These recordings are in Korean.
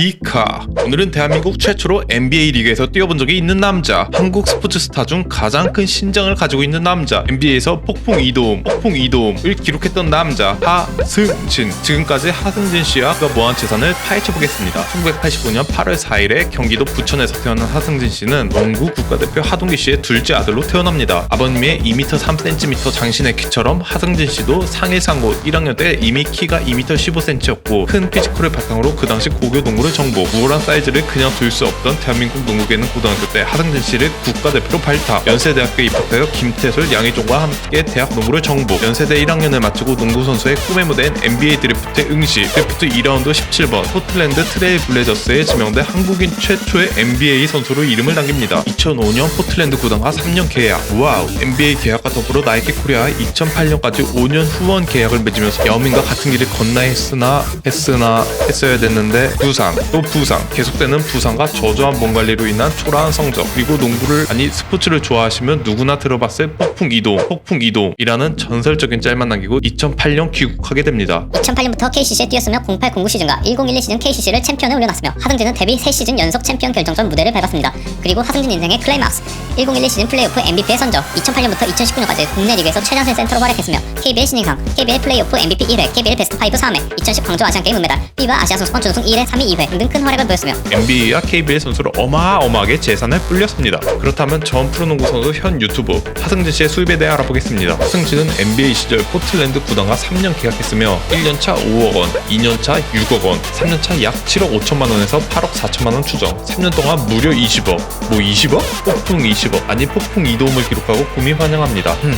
비카. 오늘은 대한민국 최초로 NBA 리그에서 뛰어본 적이 있는 남자. 한국 스포츠 스타 중 가장 큰 신장을 가지고 있는 남자. NBA에서 폭풍 2도움 폭풍 2도움을 기록했던 남자. 하승진. 지금까지 하승진 씨와 그가 모한 재산을 파헤쳐 보겠습니다. 1985년 8월 4일에 경기도 부천에서 태어난 하승진 씨는 농구 국가대표 하동기 씨의 둘째 아들로 태어납니다. 아버님의 2m 3cm 장신의 키처럼 하승진 씨도 상일상고 1학년 때 이미 키가 2m 15cm였고 큰 피지컬을 바탕으로 그 당시 고교 농구를 정복 우월한 사이즈를 그냥 둘 수 없던 대한민국 농구계는 고등학교 때 하승진 씨를 국가대표로 발탁. 연세대학교에 입학하여 김태술 양희종과 함께 대학 농구를 정복. 연세대 1학년을 마치고 농구 선수의 꿈의 무대인 NBA 드래프트에 응시. 드래프트 2라운드 17번 포틀랜드 트레일 블레저스에 지명돼 한국인 최초의 NBA 선수로 이름을 남깁니다. 2005년 포틀랜드 구단과 3년 계약. 와우. NBA 계약과 더불어 나이키 코리아 2008년까지 5년 후원 계약을 맺으면서 여민과 같은 길을 건너야 했으나 했으나 했어야 됐는데 부상 또 부상 계속되는 부상과 저조한 몸 관리로 인한 초라한 성적 그리고 농구를 아니 스포츠를 좋아하시면 누구나 들어봤을 폭풍 이동 폭풍 이동이라는 전설적인 짤만 남기고 2008년 귀국하게 됩니다 2008년부터 KCC에 뛰었으며 0809 시즌과 1011 시즌 KCC를 챔피언에 올려놨으며 하승진은 데뷔 3시즌 연속 챔피언 결정전 무대를 밟았습니다. 그리고 하승진 인생의 클라이막스 1011 시즌 플레이오프 MVP에 선정 2008년부터 2019년까지 국내 리그에서 최전선 센터로 활약했으며 KBL 신인상, KBL 플레이오프 MVP 1회, KBL 베스트 5 3회, 2010 광주 아시안게임 은메달, FIBA 아시아 선수권 준우승 1회, 3위 2회 등등 큰 활약을 보였으며 NBA와 KBL 선수로 어마어마하게 재산을 불렸습니다. 그렇다면 전 프로농구 선수 현 유튜버 하승진 씨의 수입에 대해 알아보겠습니다. 하승진은 NBA 시절 포틀랜드 구단과 3년 계약했으며 1년차 5억 원, 2년차 6억 원, 3년차 약 7억 5천만 원에서 8억 4천만 원 추정. 3년 동안 무려 20억. 뭐 20억? 폭풍 20억. 아니 폭풍 이도움을 기록하고 구미 환영합니다. 흠.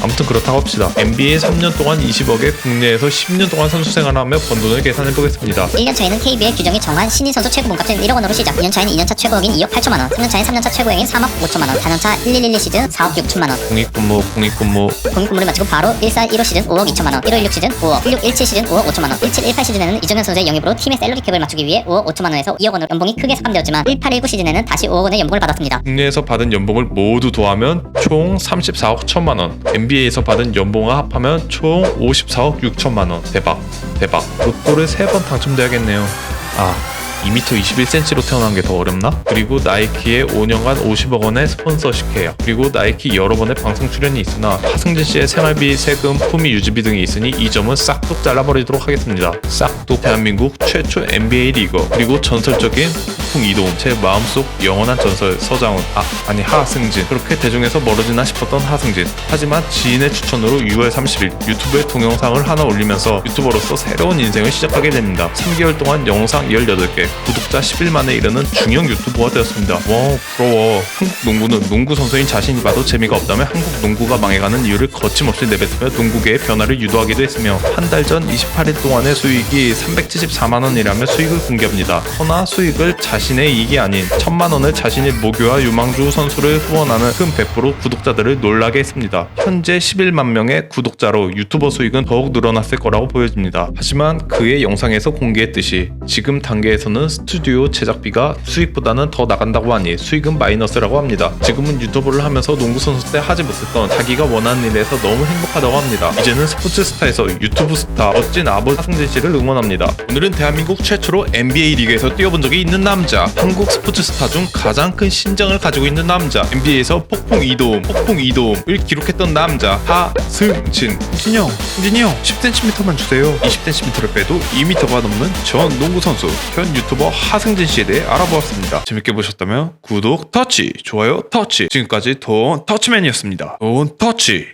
아무튼 그렇다고 합시다. NBA 3년 동안 20억에 국내에서 10년 동안 선수 생활하며 번 돈을 계산해 보겠습니다. 1년 차에는 KBL 규정이 정한 신인 선수 최고 몸값은 1억 원으로 시작. 2년 차에는 2년차 최고액인 2억 8천만 원. 3년 차에는 3년차 최고액인 3억 5천만 원. 4년차 1112 시즌 4억 6천만 원. 공익근무, 공익근무, 공익근무를 마치고 바로 1415 시즌 5억 2천만 원. 1516 시즌 5억. 1617 시즌 5억 5천만 원. 1718 시즌에는 이정현 선수의 영입으로 팀의 샐러리 캡을 맞추기 위해 5억 5천만 원에서 2억 원으로 연봉이 크게 삭감되었지만 1819 시즌에는 다시 5억 원의 연봉을 받았습니다. 국내에서 받은 연봉을 모두 더하면 총 34억 1천만 원. NBA에서 받은 연봉과 합하면 총 54억 6천만 원. 대박, 대박. 로또를 3번 당첨돼야겠네요. 아. 2m 21cm로 태어난 게 더 어렵나? 그리고 나이키의 5년간 50억 원의 스폰서십 계약 그리고 나이키 여러 번의 방송 출연이 있으나 하승진 씨의 생활비, 세금, 품위 유지비 등이 있으니 이 점은 싹둑 잘라버리도록 하겠습니다. 싹둑 대한민국 최초 NBA 리거 그리고 전설적인 폭풍 이동 제 마음속 영원한 전설 서장훈 아 아니 하승진. 그렇게 대중에서 멀어지나 싶었던 하승진. 하지만 지인의 추천으로 6월 30일 유튜브에 동영상을 하나 올리면서 유튜버로서 새로운 인생을 시작하게 됩니다. 3개월 동안 영상 18개 구독자 11만에 이르는 중형 유튜버가 되었습니다. 와 부러워. 한국 농구는 농구 선수인 자신이 봐도 재미가 없다면 한국 농구가 망해가는 이유를 거침없이 내뱉으며 농구계의 변화를 유도하기도 했으며 한 달 전 28일 동안의 수익이 374만 원이라며 수익을 공개합니다. 허나 수익을 자 신의 이익이 아닌 천만 원을 자신의 모교와 유망주 선수를 후원하는 큰 배포로 구독자들을 놀라게 했습니다. 현재 11만 명의 구독자로 유튜버 수익은 더욱 늘어났을 거라고 보여집니다. 하지만 그의 영상에서 공개했듯이 지금 단계에서는 스튜디오 제작비가 수익보다는 더 나간다고 하니 수익은 마이너스라고 합니다. 지금은 유튜버를 하면서 농구 선수 때 하지 못했던 자기가 원하는 일에서 너무 행복하다고 합니다. 이제는 스포츠 스타에서 유튜브 스타 멋진 아버지 하승진 씨를 응원합니다. 오늘은 대한민국 최초로 NBA 리그에서 뛰어본 적이 있는 남자, 한국 스포츠 스타 중 가장 큰 신장을 가지고 있는 남자, NBA에서 폭풍 이도움, 폭풍 이도움을 기록했던 남자 하승진. 형, 승진이 형, 10cm만 주세요. 20cm를 빼도 2m가 넘는 전 농구 선수, 현 유튜버 하승진 씨에 대해 알아보았습니다. 재밌게 보셨다면 구독 터치, 좋아요 터치. 지금까지 돈 터치맨이었습니다. 돈 터치.